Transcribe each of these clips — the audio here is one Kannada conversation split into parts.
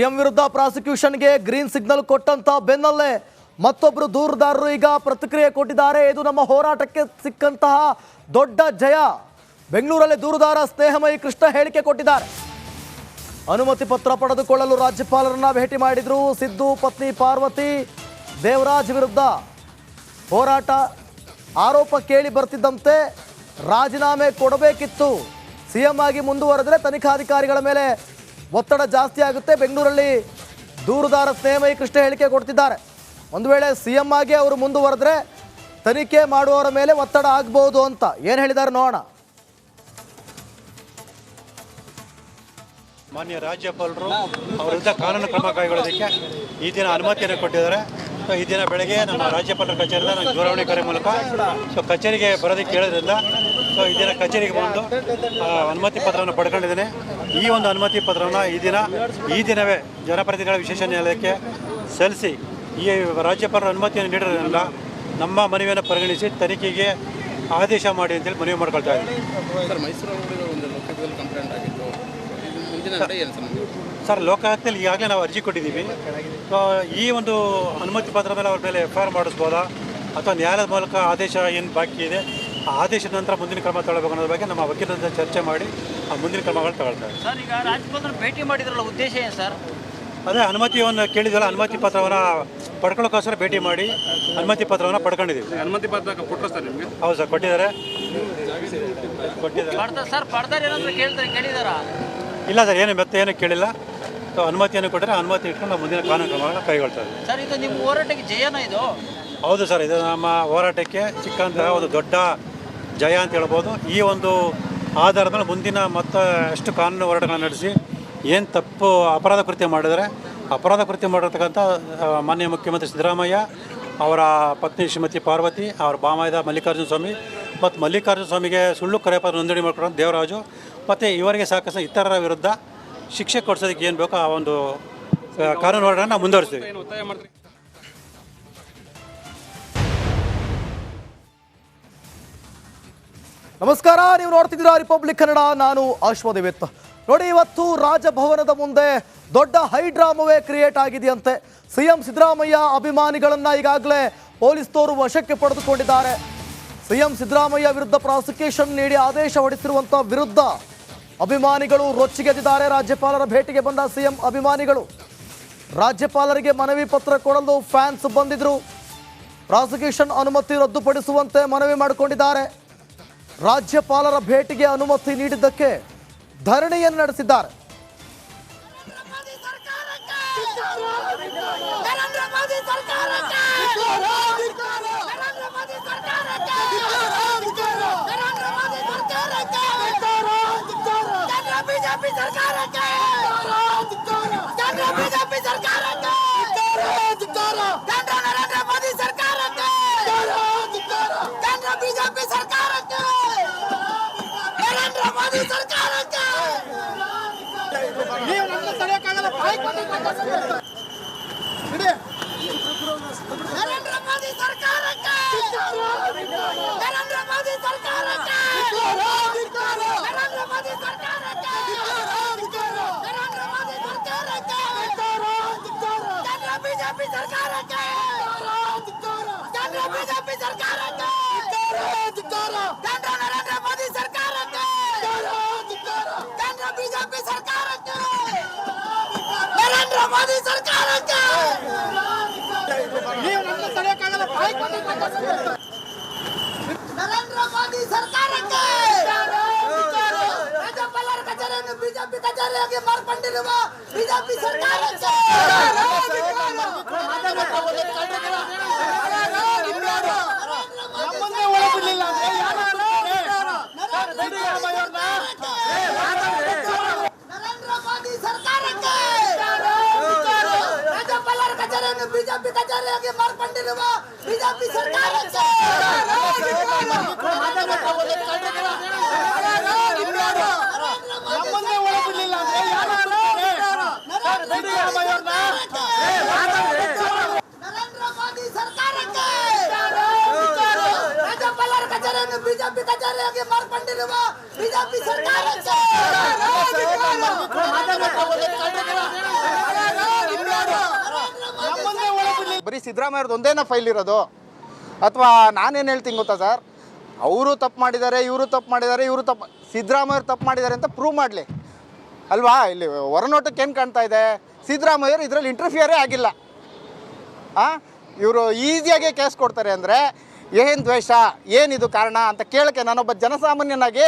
ಸಿಎಂ ವಿರುದ್ಧ ಪ್ರಾಸಿಕ್ಯೂಷನ್ಗೆ ಗ್ರೀನ್ ಸಿಗ್ನಲ್ ಕೊಟ್ಟಂತ ಬೆನ್ನಲ್ಲೇ ಮತ್ತೊಬ್ಬರು ದೂರುದಾರರು ಈಗ ಪ್ರತಿಕ್ರಿಯೆ ಕೊಟ್ಟಿದ್ದಾರೆ. ಇದು ನಮ್ಮ ಹೋರಾಟಕ್ಕೆ ಸಿಕ್ಕಂತಹ ದೊಡ್ಡ ಜಯ. ಬೆಂಗಳೂರಲ್ಲಿ ದೂರುದಾರ ಸ್ನೇಹಮಯಿ ಕೃಷ್ಣ ಹೇಳಿಕೆ ಕೊಟ್ಟಿದ್ದಾರೆ. ಅನುಮತಿ ಪತ್ರ ಪಡೆದುಕೊಳ್ಳಲು ರಾಜ್ಯಪಾಲರನ್ನ ಭೇಟಿ ಮಾಡಿದ್ರು ಸಿದ್ದು, ಪತ್ನಿ ಪಾರ್ವತಿ, ದೇವರಾಜ್ ವಿರುದ್ಧ. ಹೋರಾಟ ಆರೋಪ ಕೇಳಿ ಬರ್ತಿದ್ದಂತೆ ರಾಜೀನಾಮೆ ಕೊಡಬೇಕಿತ್ತು. ಸಿಎಂ ಆಗಿ ಮುಂದುವರೆದರೆ ತನಿಖಾಧಿಕಾರಿಗಳ ಮೇಲೆ ಒತ್ತಡ ಜಾಸ್ತಿ ಆಗುತ್ತೆ. ಬೆಂಗಳೂರಲ್ಲಿ ದೂರುದಾರ ಸ್ನೇಹಮಯಿ ಕೃಷ್ಣ ಹೇಳಿಕೆ ಕೊಡ್ತಿದ್ದಾರೆ. ಒಂದು ವೇಳೆ ಸಿ ಎಂ ಆಗಿ ಅವರು ಮುಂದುವರೆದ್ರೆ ತನಿಖೆ ಮಾಡುವವರ ಮೇಲೆ ಒತ್ತಡ ಆಗ್ಬೋದು ಅಂತ. ಏನು ಹೇಳಿದ್ದಾರೆ ನೋಡೋಣ. ಮಾನ್ಯ ರಾಜ್ಯಪಾಲರು ಅವರ ಕಾನೂನು ಕ್ರಮ ಕೈಗೊಳ್ಳೋದಕ್ಕೆ ಈ ದಿನ ಅನುಮತಿಯನ್ನು ಕೊಟ್ಟಿದ್ದಾರೆ. ಸೊ ಈ ದಿನ ಬೆಳಗ್ಗೆ ನಮ್ಮ ರಾಜ್ಯಪಾಲರ ಕಚೇರಿಯಿಂದ ನಾನು ದೂರವಾಣಿ ಕರೆ ಮೂಲಕ ಸೊ ಕಚೇರಿಗೆ ಬರೋದಕ್ಕೆ ಕೇಳೋದ್ರಿಂದ ಸೊ ಈ ದಿನ ಕಚೇರಿಗೆ ಬಂದು ಅನುಮತಿ ಪತ್ರವನ್ನು ಪಡ್ಕೊಂಡಿದ್ದೇನೆ. ಈ ಒಂದು ಅನುಮತಿ ಪತ್ರವನ್ನು ಈ ದಿನ ಈ ದಿನವೇ ಜನಪ್ರತಿನಿಧಿಗಳ ವಿಶೇಷ ನ್ಯಾಯಾಲಯಕ್ಕೆ ಸಲ್ಲಿಸಿ ಈ ರಾಜ್ಯಪಾಲರ ಅನುಮತಿಯನ್ನು ನೀಡಿರೋದ್ರಿಂದ ನಮ್ಮ ಮನವಿಯನ್ನು ಪರಿಗಣಿಸಿ ತನಿಖೆಗೆ ಆದೇಶ ಮಾಡಿ ಅಂತೇಳಿ ಮನವಿ ಮಾಡ್ಕೊಳ್ತಾ ಇದ್ದೀವಿ ಸರ್ ಲೋಕಾಯುಕ್ತದಲ್ಲಿ ಈಗಾಗಲೇ ನಾವು ಅರ್ಜಿ ಕೊಟ್ಟಿದ್ದೀವಿ. ಸೊ ಈ ಒಂದು ಅನುಮತಿ ಪತ್ರ ಮೇಲೆ ಅವ್ರ ಮೇಲೆ ಎಫ್ ಐ ಆರ್ ಮಾಡಿಸ್ಬೋದಾ ಅಥವಾ ನ್ಯಾಯಾಲಯದ ಮೂಲಕ ಆದೇಶ ಏನು ಬಾಕಿ ಇದೆ? ಆ ಆದೇಶದ ನಂತರ ಮುಂದಿನ ಕ್ರಮ ತಗೊಳ್ಬೇಕು ಅನ್ನೋದ್ರ ಬಗ್ಗೆ ನಮ್ಮ ವಕೀಲರ ಜೊತೆ ಚರ್ಚೆ ಮಾಡಿ ಮುಂದಿನ ಕ್ರಮಗಳು ತಗೊಳ್ತಾರೆ. ಸರ್ ಈಗ ರಾಜ್ಯಪಾಲರು ಭೇಟಿ ಮಾಡಿದ್ರಲ್ಲ ಉದ್ದೇಶ ಏನು ಸರ್? ಅದೇ ಅನುಮತಿಯನ್ನು ಕೇಳಿದ್ರಲ್ಲ ಅನುಮತಿ ಪತ್ರವನ್ನು ಪಡ್ಕೊಳ್ಳೋಕ್ಕೋಸ್ಕರ ಭೇಟಿ ಮಾಡಿ ಅನುಮತಿ ಪತ್ರವನ್ನು ಪಡ್ಕೊಂಡಿದ್ದೀವಿ. ಅನುಮತಿ ಪತ್ರ ಕೊಟ್ಟರು ಸರ್ ನಿಮಗೆ? ಹೌದು ಸರ್ ಕೊಟ್ಟಿದ್ದಾರೆ. ಕೊಟ್ಟಿದ್ದಾರೆ. ಸರ್ ಪಡ್ತಾರೆ ಏನಾದ್ರು ಕೇಳ್ತಾರೆ ಕೇಳಿದಾರ? ಇಲ್ಲ ಸರ್ ಏನು ಮತ್ತೆ ಏನು ಕೇಳಿಲ್ಲ. ಸೊ ಅನುಮತಿಯನ್ನು ಕೊಟ್ಟರೆ ಅನುಮತಿ ಇಟ್ಕೊಂಡು ನಾವು ಮುಂದಿನ ಕಾನೂನು ಕ್ರಮಗಳನ್ನ ಕೈಗೊಳ್ತಾರೆ ಸರ್ ಇದು ನಿಮ್ಮ ಹೋರಾಟಕ್ಕೆ ಜಯನ ಇದು? ಹೌದು ಸರ್ ಇದು ನಮ್ಮ ಹೋರಾಟಕ್ಕೆ ಚಿಕ್ಕಂತಹ ಒಂದು ದೊಡ್ಡ ಜಯ ಅಂತ ಹೇಳ್ಬೋದು. ಈ ಒಂದು ಆಧಾರದ ಮೇಲೆ ಮುಂದಿನ ಮತ್ತು ಎಷ್ಟು ಕಾನೂನು ಹೋರಾಟಗಳನ್ನು ನಡೆಸಿ ಏನು ತಪ್ಪು ಅಪರಾಧ ಕೃತ್ಯ ಮಾಡಿದರೆ ಅಪರಾಧ ಕೃತ್ಯ ಮಾಡಿರ್ತಕ್ಕಂಥ ಮಾನ್ಯ ಮುಖ್ಯಮಂತ್ರಿ ಸಿದ್ದರಾಮಯ್ಯ, ಅವರ ಪತ್ನಿ ಶ್ರೀಮತಿ ಪಾರ್ವತಿ, ಅವರ ಬಾಮಾಯ್ದ ಮಲ್ಲಿಕಾರ್ಜುನ ಸ್ವಾಮಿ ಮತ್ತು ಮಲ್ಲಿಕಾರ್ಜುನ ಸ್ವಾಮಿಗೆ ಸುಳ್ಳು ಕರೆಪತ್ರ ನೋಂದಣಿ ಮಾಡ್ಕೊಂಡು ದೇವರಾಜು. ಮತ್ತು ಇವರಿಗೆ ಸಾಕಷ್ಟು ಇತರರ ವಿರುದ್ಧ ಶಿಕ್ಷೆ ಕೊಡಿಸೋದಕ್ಕೆ ಏನು ಬೇಕೋ ಆ ಒಂದು ಕಾನೂನು ಹೋರಾಟನ ಮುಂದುವರಿಸ್ತೀವಿ ನಮಸ್ಕಾರ, ನೀವು ನೋಡ್ತಿದ್ದೀರಾ ರಿಪಬ್ಲಿಕ್ ಕನ್ನಡ ನಾನು ಅಶ್ವದೇವಿತ್ ನೋಡಿ, ಇವತ್ತು ರಾಜಭವನದ ಮುಂದೆ ದೊಡ್ಡ ಹೈಡ್ರಾಮವೇ ಕ್ರಿಯೇಟ್ ಆಗಿದೆಯಂತೆ. ಸಿಎಂ ಸಿದ್ದರಾಮಯ್ಯ ಅಭಿಮಾನಿಗಳನ್ನ ಈಗಾಗಲೇ ಪೊಲೀಸ್ನವರು ವಶಕ್ಕೆ ಪಡೆದುಕೊಂಡಿದ್ದಾರೆ. ಸಿಎಂ ಸಿದ್ದರಾಮಯ್ಯ ವಿರುದ್ಧ ಪ್ರಾಸಿಕ್ಯೂಷನ್ ನೀಡಿ ಆದೇಶ ಹೊರಡಿಸಿರುವಂತ ವಿರುದ್ಧ ಅಭಿಮಾನಿಗಳು ರೊಚ್ಚಿಗೆದ್ದಿದ್ದಾರೆ. ರಾಜ್ಯಪಾಲರ ಭೇಟಿಗೆ ಬಂದ ಸಿಎಂ ಅಭಿಮಾನಿಗಳು. ರಾಜ್ಯಪಾಲರಿಗೆ ಮನವಿ ಪತ್ರ ಕೊಡಲು ಫ್ಯಾನ್ಸ್ ಬಂದಿದ್ರು. ಪ್ರಾಸಿಕ್ಯೂಷನ್ ಅನುಮತಿ ರದ್ದುಪಡಿಸುವಂತೆ ಮನವಿ ಮಾಡಿಕೊಂಡಿದ್ದಾರೆ. ರಾಜ್ಯಪಾಲರ ಭೇಟಿಗೆ ಅನುಮತಿ ನೀಡಿದ್ದಕ್ಕೆ ಧರಣಿಯನ್ನು ನಡೆಸಿದ್ದಾರೆ. ಬಿಜೆಪಿ ಮೋದಿ ಸರ್ಕಾರಕ್ಕೆ ನರೇಂದ್ರ ಮೋದಿ ಸರ್ಕಾರಕ್ಕೆ ನರೇಂದ್ರ ಮೋದಿ ಸರ್ಕಾರಕ್ಕೆ ಕೇಂದ್ರ ಬಿಜೆಪಿ ಸರ್ಕಾರಕ್ಕೆ ಕೇಂದ್ರ ಬಿಜೆಪಿ ಸರ್ಕಾರಕ್ಕೆ ಕೇಂದ್ರ ನರೇಂದ್ರ ಮೋದಿ ಸರ್ಕಾರಕ್ಕೆ ಕೇಂದ್ರ ಬಿಜೆಪಿ ಸರ್ಕಾರಕ್ಕೆ ನರೇಂದ್ರ ಮೋದಿ ಸರ್ಕಾರಕ್ಕೆ ನೀವು ನನ್ನ ತಡೆಯಕ್ಕಾಗಲ್ಲ ಬಾಯಿ ನರೇಂದ್ರ ಮೋದಿ ಸರ್ಕಾರಕ್ಕೆ. ನರೇಂದ್ರ ಸರ್ಕಾರಕ್ಕೆ ನರೇಂದ್ರ ಮೋದಿ ಸರ್ಕಾರಕ್ಕೆ ಸರ್ಕಾರಕ್ಕೆ ಬಿಜೆಪಿ ಸರ್ಕಾರಕ್ಕೆ ಮೋದಿ ಸರ್ಕಾರಕ್ಕೆ! ನರೇಂದ್ರ ಮೋದಿ ಸರ್ಕಾರಕ್ಕೆ! ರಾಜ್ಯಪಾಲರ ಕಚೇರಿಯನ್ನು ಬಿಜೆಪಿ ಕಚೇರಿಯಾಗಿ ಮಾರ್ಪಟ್ಟಿರುವ ಬಿಜೆಪಿ ಸರ್ಕಾರಕ್ಕೆ! ನಮ್ಮನ್ನೇ ಒಳಬಿಡ್ಲಿಲ್ಲ ಬಿಜೆಪಿ ಕಚೇರಿಯಾಗಿ ಮಾರ್ಪಟ್ಟಿರುವ ಬಿಜೆಪಿ ಸರ್ಕಾರಕ್ಕೆ! ನಮ್ಮನ್ನೇ ಒಳಬಿಡ್ಲಿಲ್ಲ ನರೇಂದ್ರ ಮೋದಿ ಸರ್ಕಾರಕ್ಕೆ ಬಿಜೆಪಿ ಕಚೇರಿಯಾಗಿ ಮಾರ್ಪಟ್ಟಿರುವ ಬಿಜೆಪಿ ಸರ್ಕಾರಕ್ಕೆ! ಬರೀ ಸಿದ್ದರಾಮಯ್ಯವ್ರದ್ದು ಒಂದೇನ ಫೈಲ್ ಇರೋದು? ಅಥವಾ ನಾನೇನು ಹೇಳ್ತೀನಿ ಗೊತ್ತಾ ಸರ್ ಅವರು ತಪ್ಪು ಮಾಡಿದ್ದಾರೆ, ಇವರು ತಪ್ಪು ಮಾಡಿದ್ದಾರೆ, ಇವರು ತಪ್ಪು ಸಿದ್ದರಾಮಯ್ಯವ್ರು ತಪ್ಪು ಮಾಡಿದ್ದಾರೆ ಅಂತ ಪ್ರೂವ್ ಮಾಡಲಿ. ಅಲ್ವಾ? ಇಲ್ಲಿ ಹೊರನೋಟಕ್ಕೆ ಏನು ಕಾಣ್ತಾ ಇದೆ? ಸಿದ್ದರಾಮಯ್ಯವ್ರು ಇದರಲ್ಲಿ ಇಂಟರ್ಫಿಯರೇ ಆಗಿಲ್ಲ. ಆ? ಇವರು ಈಸಿಯಾಗಿ ಕೇಸ್ ಕೊಡ್ತಾರೆ ಅಂದರೆ, ಏನು ದ್ವೇಷ ಏನಿದು ಕಾರಣ ಅಂತ ಕೇಳೋಕ್ಕೆ ನಾನೊಬ್ಬ ಜನಸಾಮಾನ್ಯನಾಗಿ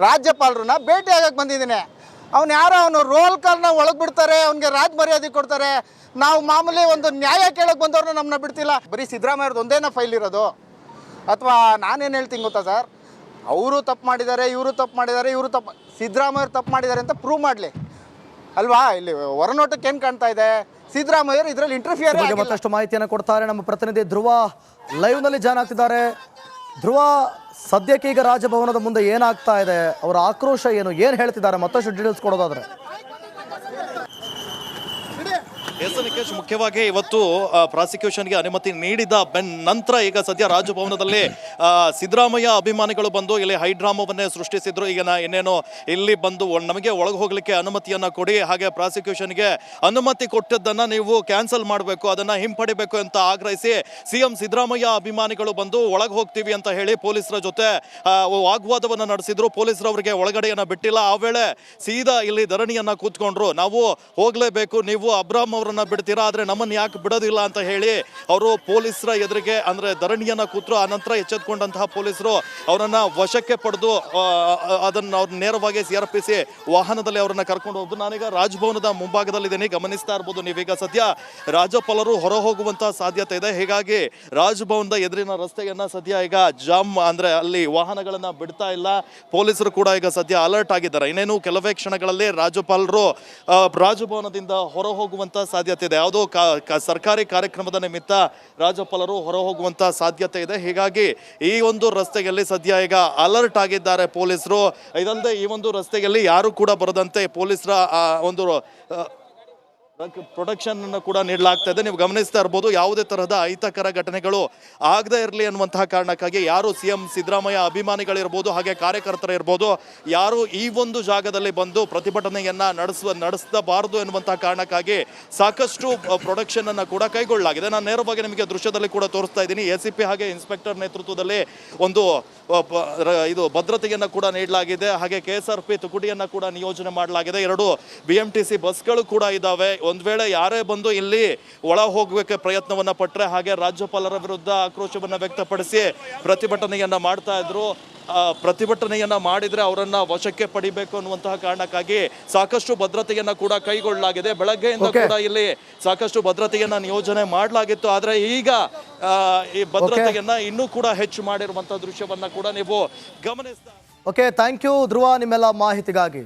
ರಾಜ್ಯಪಾಲರನ್ನ ಭೇಟಿ ಆಗಕ್ಕೆ ಬಂದಿದ್ದೀನಿ. ಅವ್ನು ಯಾರೋ ಅವನು ರೋಲ್ ಕಾಲ್ನ ಒಳಗೆ ಬಿಡ್ತಾರೆ ಅವ್ನಿಗೆ ರಾಜ ಮರ್ಯಾದೆ ಕೊಡ್ತಾರೆ. ನಾವು ಮಾಮೂಲಿ ಒಂದು ನ್ಯಾಯ ಕೇಳಕ್ಕೆ ಬಂದವ್ರನ್ನ ನಮ್ಮನ್ನ ಬಿಡ್ತಿಲ್ಲ. ಬರೀ ಸಿದ್ದರಾಮಯ್ಯವ್ರದ್ದು ಒಂದೇನ ಫೈಲ್ ಇರೋದು? ಅಥವಾ ನಾನೇನು ಹೇಳ್ತೀನಿ ಗೊತ್ತಾ ಸರ್? ಅವರು ತಪ್ಪು ಮಾಡಿದ್ದಾರೆ ಇವರು ತಪ್ಪು ಮಾಡಿದ್ದಾರೆ ಇವರು ತಪ್ಪು ಸಿದ್ದರಾಮಯ್ಯವ್ರು ತಪ್ಪು ಮಾಡಿದ್ದಾರೆ ಅಂತ ಪ್ರೂವ್ ಮಾಡಲಿ. ಅಲ್ವಾ? ಇಲ್ಲಿ ಹೊರನೋಟಕ್ಕೆ ಏನು ಕಾಣ್ತಾ ಇದೆ? ಸಿದ್ದರಾಮಯ್ಯರು ಇದರಲ್ಲಿ ಇಂಟರ್ಫಿಯರ್ ಆಗಿ ಮತ್ತಷ್ಟು ಮಾಹಿತಿಯನ್ನು ಕೊಡ್ತಾರೆ ನಮ್ಮ ಪ್ರತಿನಿಧಿ ಧ್ರುವ. ಲೈವ್ನಲ್ಲಿ ಜಾಯ್ನ್ ಆಗ್ತಿದ್ದಾರೆ. ಧ್ರುವ ಸದ್ಯಕ್ಕೆ ಈಗ ರಾಜಭವನದ ಮುಂದೆ ಏನಾಗ್ತಾ ಇದೆ? ಅವರ ಆಕ್ರೋಶ ಏನು? ಏನು ಹೇಳ್ತಿದ್ದಾರೆ? ಮತ್ತಷ್ಟು ಡೀಟೇಲ್ಸ್ ಕೊಡೋದಾದ್ರೆ. ಎಸ್ ನಿಕೇಶ್ ಮುಖ್ಯವಾಗಿ ಇವತ್ತು ಪ್ರಾಸಿಕ್ಯೂಷನ್ಗೆ ಅನುಮತಿ ನೀಡಿದ ಬೆನ್ ನಂತರ ಈಗ ಸದ್ಯ ರಾಜಭವನದಲ್ಲಿ ಸಿದ್ದರಾಮಯ್ಯ ಅಭಿಮಾನಿಗಳು ಬಂದು ಇಲ್ಲಿ ಹೈಡ್ರಾಮವನ್ನೇ ಸೃಷ್ಟಿಸಿದ್ರು. ಈಗ ನಾ ಇನ್ನೇನು ಇಲ್ಲಿ ಬಂದು ನಮಗೆ ಒಳಗೆ ಹೋಗ್ಲಿಕ್ಕೆ ಅನುಮತಿಯನ್ನ ಕೊಡಿ. ಹಾಗೆ ಪ್ರಾಸಿಕ್ಯೂಷನ್ಗೆ ಅನುಮತಿ ಕೊಟ್ಟದ್ದನ್ನು ನೀವು ಕ್ಯಾನ್ಸಲ್ ಮಾಡಬೇಕು, ಅದನ್ನ ಹಿಂಪಡಿಬೇಕು ಅಂತ ಆಗ್ರಹಿಸಿ ಸಿಎಂ ಸಿದ್ದರಾಮಯ್ಯ ಅಭಿಮಾನಿಗಳು ಬಂದು ಒಳಗೆ ಹೋಗ್ತೀವಿ ಅಂತ ಹೇಳಿ ಪೊಲೀಸರ ಜೊತೆ ವಾಗ್ವಾದವನ್ನು ನಡೆಸಿದ್ರು. ಪೊಲೀಸರು ಅವರಿಗೆ ಒಳಗಡೆಯನ್ನ ಬಿಟ್ಟಿಲ್ಲ. ಆ ವೇಳೆ ಸೀದಾ ಇಲ್ಲಿ ಧರಣಿಯನ್ನು ಕೂತ್ಕೊಂಡ್ರು. ನಾವು ಹೋಗಲೇಬೇಕು, ನೀವು ಅಬ್ರಾಮ್ ಅವರನ್ನ ಬಿಡ್ತೀರಾ? ಆದ್ರೆ ನಮ್ಮನ್ನ ಯಾಕೆ ಬಿಡೋದಿಲ್ಲ ಅಂತ ಹೇಳಿ ಅವರು ಪೊಲೀಸರ ಎದುರಿಗೆ, ಅಂದ್ರೆ ಧರಣಿಯನ್ನ ಕೂತರು ನಂತರ ಎಚ್ಚೆತ್ಕೊಂಡಂತಹ ಪೊಲೀಸರು ಅವರನ್ನ ವಶಕ್ಕೆ ಪಡೆದು ಅದನ್ನ ಅವ್ರ ನೇರವಾಗಿ ಸೇರ್ಪಿಸಿ ವಾಹನದಲ್ಲಿ ಅವರನ್ನ ಕರ್ಕೊಂಡು ಹೋಗ್ದು. ನಾನೀಗ ರಾಜಭವನದ ಮುಂಭಾಗದಲ್ಲಿದ್ದೀನಿ. ಗಮನಿಸ್ತಾ ಇರ್ಬೋದು ನೀವೀಗ ಸದ್ಯ. ರಾಜ್ಯಪಾಲರು ಹೊರ ಹೋಗುವಂತಹ ಸಾಧ್ಯತೆ ಇದೆ. ಹೀಗಾಗಿ ರಾಜಭವನದ ಎದುರಿನ ರಸ್ತೆಯನ್ನ ಸದ್ಯ ಈಗ ಜಾಮ್, ಅಂದ್ರೆ ಅಲ್ಲಿ ವಾಹನಗಳನ್ನ ಬಿಡ್ತಾ ಇಲ್ಲ. ಪೊಲೀಸರು ಕೂಡ ಈಗ ಸದ್ಯ ಅಲರ್ಟ್ ಆಗಿದ್ದಾರೆ. ಇನ್ನೇನು ಕೆಲವೇ ಕ್ಷಣಗಳಲ್ಲಿ ರಾಜ್ಯಪಾಲರು ರಾಜಭವನದಿಂದ ಹೊರ ಹೋಗುವಂತ ಸಾಧ್ಯತೆ ಇದೆ. ಯಾವುದೋ ಸರ್ಕಾರಿ ಕಾರ್ಯಕ್ರಮದ ನಿಮಿತ್ತ ರಾಜ್ಯಪಾಲರು ಹೊರ ಹೋಗುವಂಥ ಸಾಧ್ಯತೆ ಇದೆ. ಹೀಗಾಗಿ ಈ ಒಂದು ರಸ್ತೆಯಲ್ಲಿ ಸದ್ಯ ಈಗ ಅಲರ್ಟ್ ಆಗಿದ್ದಾರೆ ಪೊಲೀಸರು. ಇದಲ್ಲದೆ ಈ ಒಂದು ರಸ್ತೆಯಲ್ಲಿ ಯಾರು ಕೂಡ ಬರದಂತೆ ಪೊಲೀಸರ ಒಂದು ಪ್ರೊಟೆಕ್ಷನ್ ಅನ್ನು ಕೂಡ ನೀಡಲಾಗ್ತಾ ಇದೆ. ನೀವು ಗಮನಿಸ್ತಾ ಇರ್ಬೋದು, ಯಾವುದೇ ತರಹದ ಅಹಿತಕರ ಘಟನೆಗಳು ಆಗದೇ ಇರಲಿ ಅನ್ನುವಂತಹ ಕಾರಣಕ್ಕಾಗಿ ಯಾರು ಸಿ ಎಂ ಸಿದ್ದರಾಮಯ್ಯ ಅಭಿಮಾನಿಗಳಿರ್ಬೋದು, ಹಾಗೆ ಕಾರ್ಯಕರ್ತರು ಇರ್ಬೋದು, ಯಾರು ಈ ಒಂದು ಜಾಗದಲ್ಲಿ ಬಂದು ಪ್ರತಿಭಟನೆಯನ್ನ ನಡೆಸುವ, ನಡೆಸಬಾರದು ಎನ್ನುವಂತಹ ಕಾರಣಕ್ಕಾಗಿ ಸಾಕಷ್ಟು ಪ್ರೊಡಕ್ಷನ್ ಅನ್ನ ಕೂಡ ಕೈಗೊಳ್ಳಲಾಗಿದೆ. ನಾನು ನೇರವಾಗಿ ನಿಮಗೆ ದೃಶ್ಯದಲ್ಲಿ ಕೂಡ ತೋರಿಸ್ತಾ ಇದ್ದೀನಿ. ಎ ಸಿ ಪಿ ಹಾಗೆ ಇನ್ಸ್ಪೆಕ್ಟರ್ ನೇತೃತ್ವದಲ್ಲಿ ಒಂದು ಇದು ಭದ್ರತೆಯನ್ನು ಕೂಡ ನೀಡಲಾಗಿದೆ. ಹಾಗೆ ಕೆ ಎಸ್ ಆರ್ ಪಿ ತುಕುಡಿಯನ್ನ ಕೂಡ ನಿಯೋಜನೆ ಮಾಡಲಾಗಿದೆ. ಎರಡು ಬಿ ಎಂ ಟಿ ಸಿ ಬಸ್ಗಳು ಕೂಡ ಇದ್ದಾವೆ ಒಂದ್ ವೇಳೆ ಯಾರೇ ಬಂದು ಇಲ್ಲಿ ಒಳ ಹೋಗಬೇಕು ಪ್ರಯತ್ನವನ್ನ ಪಟ್ರೆ ಹಾಗೆ ರಾಜ್ಯಪಾಲರ ವಿರುದ್ಧ ಆಕ್ರೋಶವನ್ನ ವ್ಯಕ್ತಪಡಿಸಿ ಪ್ರತಿಭಟನೆಯನ್ನ ಮಾಡ್ತಾ ಇದ್ರು. ಪ್ರತಿಭಟನೆಯನ್ನು ಮಾಡಿದ್ರೆ ಅವರನ್ನ ವಶಕ್ಕೆ ಪಡಿಬೇಕು ಅನ್ನುವಂತಹ ಕಾರಣಕ್ಕಾಗಿ ಸಾಕಷ್ಟು ಭದ್ರತೆಯನ್ನ ಕೂಡ ಕೈಗೊಳ್ಳಲಾಗಿದೆ. ಬೆಳಗ್ಗೆಯಿಂದ ಕೂಡ ಇಲ್ಲಿ ಸಾಕಷ್ಟು ಭದ್ರತೆಯನ್ನ ನಿಯೋಜನೆ ಮಾಡಲಾಗಿತ್ತು. ಆದ್ರೆ ಈಗ ಈ ಭದ್ರತೆಯನ್ನ ಇನ್ನೂ ಕೂಡ ಹೆಚ್ಚು ಮಾಡಿರುವಂತಹ ದೃಶ್ಯವನ್ನ ಕೂಡ ನೀವು ಗಮನಿಸ್ತಾ ಓಕೆ ಥ್ಯಾಂಕ್ ಯು ಧ್ರುವ ನಿಮ್ಮೆಲ್ಲ ಮಾಹಿತಿಗಾಗಿ.